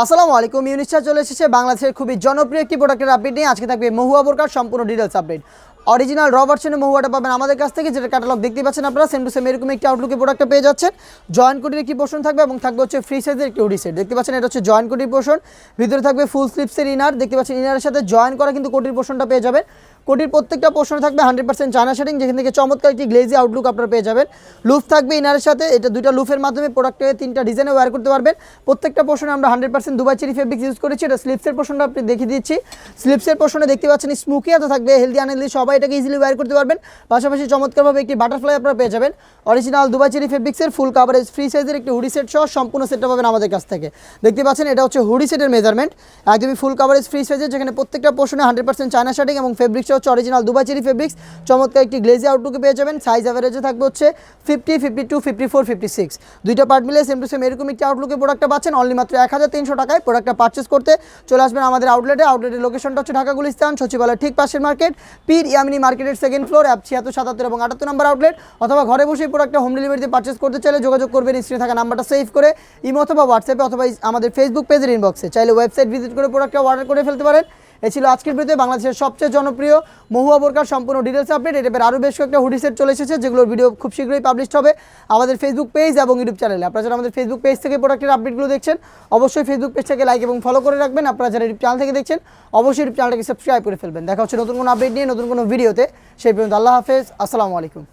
আসসালামু আলাইকুম ইউনিসটা চলে এসেছে বাংলাদেশের খুবই জনপ্রিয় একটি প্রোডাক্টের আপডেট নিয়ে। আজকে থাকবে মহুয়া বোরকার সম্পূর্ণ ডিটেলস আপডেট অরিজিনাল র ভার্সনে মহুয়াটা পাবেন আমাদের কাছ থেকে যেটা ক্যাটালগ দেখতে পাচ্ছেন আপনারা। সেম টু সেম এরকম একটি আউটলুকে প্রোডাক্টটা পেয়ে যাচ্ছেন। জয়েন্ট কোটির একটি পোর্শন থাকবে এবং থাকবে হচ্ছে ফ্রি সাইজের একটি হুডি সেট দেখতে পাচ্ছেন এটা হচ্ছে জয়েন্ট কোটির পোর্শন ভিতরে থাকবে ফুল স্লিপসের ইনার দেখতে পাচ্ছেন ইনারের সাথে জয়েন করা কিন্তু কোটির পোর্শনটা পেয়ে যাবেন। কোটির প্রত্যেকটা পোর্শনে থাকবে হান্ড্রেড পার্সেন্ট চায়না শেডিং যেখান থেকে চমৎকার একটি গ্লেজি আউটলুক আপনারা পেয়ে যাবেন। লুফ থাকবে ইনারের সাথে, এটা দুইটা লুফের মাধ্যমে প্রোডাক্টে তিনটা ডিজাইনে ওয়্যার করতে পারবেন। প্রত্যেকটা পোর্শনে আমরা hundred percent Dubai cherry fabrics use করেছি, এটা স্লিপসের পোর্শনটা আপনি দেখিয়ে দিচ্ছি। স্লিপসের পোর্শনে দেখতে পাচ্ছেন স্মুকি এত থাকবে হেলদি আনহেলদি সবাই এটাকে ইজিলি ওয়্যার করতে পারবেন। পাশাপাশি চমৎকারভাবে একটি বাটারফ্লাই আপনারা পেয়ে যাবেন। অরিজিনাল দুবাই চেরি ফেব্রিক্সের ফুল কাভারেজ ফ্রি সাইজের একটি হুডি সেট সহ সম্পূর্ণ সেটটা পাবেন আমাদের কাছ থেকে। দেখতে পাচ্ছেন এটা হচ্ছে হুডি সেটের মেজারমেন্ট একদমই ফুল কাভারেজ ফ্রি সাইজের যেখানে প্রত্যেকটা পোর্শনে হান্ড্রেড পার্সেন্ট চায়না শার্টিং এবং ফেব্রিক্স হচ্ছে অরিজিনাল দুবাই চেরি ফেব্রিক্স চমৎকার একটি গ্লেজি আউটলুকে পেয়ে যাবেন। সাইজ অ্যাভারেজে থাকবে হচ্ছে fifty fifty two fifty four fifty six দুইটা পার্ট মিলে সেম টু সেম এরকম একটি আউটলুকে প্রোডাক্টটা পাচ্ছেন। অনলি মাত্র এক হাজার তিনশো টাকায় প্রোডাক্টটা পারচেস করতে চলে আসবেন আমাদের আউটলেটে আউটলেটের লোকেশনটা হচ্ছে ঢাকা গুলিস্তান সচিবালয় ঠিক পাশের মার্কেট পীর ইয়ামিনী মার্কেটের সেকেন্ড ফ্লোর অ্যাপ ছিয়াত্তর, সাতাত্তর এবং আটাত্তর নম্বর আউটলেট অথবা ঘরে বসে প্রোডাক্টটা হোম ডেলিভারিতে পারচেস করতে চাইলে যোগাযোগ করবেন স্ক্রিনে থাকা নাম্বারটা সেভ করে ইমো অথবা হোয়াটসঅ্যাপে অথবা আমাদের ফেসবুক পেজের ইনবক্সে চাইলে ওয়েবসাইট ভিজিট করে প্রোডাক্টটা অর্ডার করে ফেলতে পারেন। এ ছিল আজকের ভিডিওতে বাংলাদেশের সবচেয়ে জনপ্রিয় মহুয়া বোরকার সম্পূর্ণ ডিটেলস আপডেট এটা আরও বেশ কয়েকটা হুডি সেট চলে এসেছে, যেগুলোর ভিডিও খুব শীঘ্রই পাবলিশ হবে আমাদের ফেসবুক পেজ এবং ইউটিউব চ্যানেলে আপনারা যারা আমাদের ফেসবুক পেজ থেকে প্রোডাক্টের আপডেটগুলো দেখছেন, অবশ্যই ফেসবুক পেজটাকে লাইক এবং ফলো করে রাখবেন। আপনারা যারা ইউটিউব চ্যানেল থেকে দেখছেন, অবশ্যই ইউটিউব চ্যানেলটাকে সাবস্ক্রাইব করে ফেলবেন। দেখা হচ্ছে নতুন কোনো আপডেট নিয়ে, নতুন কোনো ভিডিওতে সেই পর্যন্ত আল্লাহ হাফেজ। আসসালামু আলাইকুম।